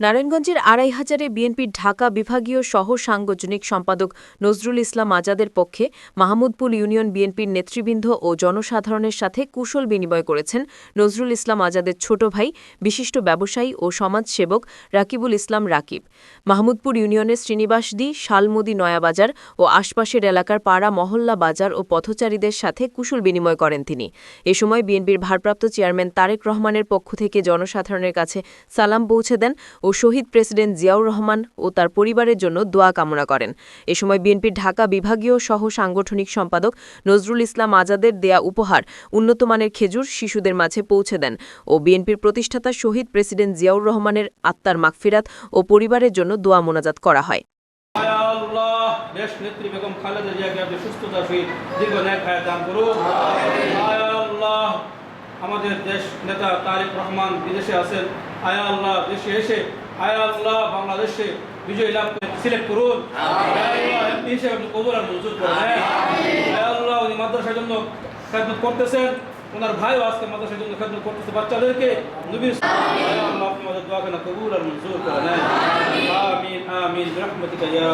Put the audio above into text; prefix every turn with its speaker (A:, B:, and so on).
A: নারায়ণগঞ্জের আড়াই হাজারে বিএনপির ঢাকা বিভাগীয় সহ সাংগঠনিক সম্পাদক নজরুল ইসলাম আজাদের পক্ষে মাহমুদপুর ইউনিয়ন বিএনপির নেতৃবৃন্দ ও জনসাধারণের সাথে কুশল বিনিময় করেছেন নজরুল ইসলাম আজাদের ছোট ভাই, বিশিষ্ট ব্যবসায়ী ও সমাজসেবক রাকিবুল ইসলাম রাকিব। মাহমুদপুর ইউনিয়নের শ্রীনিবাসদি শালমুদি নয়াবাজার ও আশপাশের এলাকার পাড়া মহল্লা বাজার ও পথচারীদের সাথে কুশল বিনিময় করেন তিনি। এ সময় বিএনপির ভারপ্রাপ্ত চেয়ারম্যান তারেক রহমানের পক্ষ থেকে জনসাধারণের কাছে সালাম পৌঁছে দেন ও শহীদ প্রেসিডেন্ট জিয়াউর রহমান ও তার পরিবারের জন্য দোয়া কামনা করেন। এ সময় বিএনপির ঢাকা বিভাগীয় সহ সাংগঠনিক সম্পাদক নজরুল ইসলাম আজাদের দেয়া উপহার উন্নতমানের খেজুর শিশুদের মাঝে পৌঁছে দেন ও বিএনপির প্রতিষ্ঠাতা শহীদ প্রেসিডেন্ট জিয়াউর রহমানের আত্মার মাগফিরাত ও পরিবারের জন্য দোয়া মোনাজাত করা হয়।
B: আমাদের দেশ নেতা তারেক রহমান বিদেশে আছেন। আয়া আল্লাহ দেশে এসে আয়া আল্লাহ বাংলাদেশে বিজয় লাভ করে সিলেক্ট করুন। হিসেবে আপনি কবর আল্লাহ মাদ্রাসার জন্য খেদমত করতেছেন। ওনার ভাইও আজকে মাদ্রাসার জন্য খেদমত করতেছে বাচ্চাদেরকে। নবীর আমাদের দোয়া কেনা কবুল আর মঞ্জুর করেন। আমিন। আমিন রহমতিকা ইয়া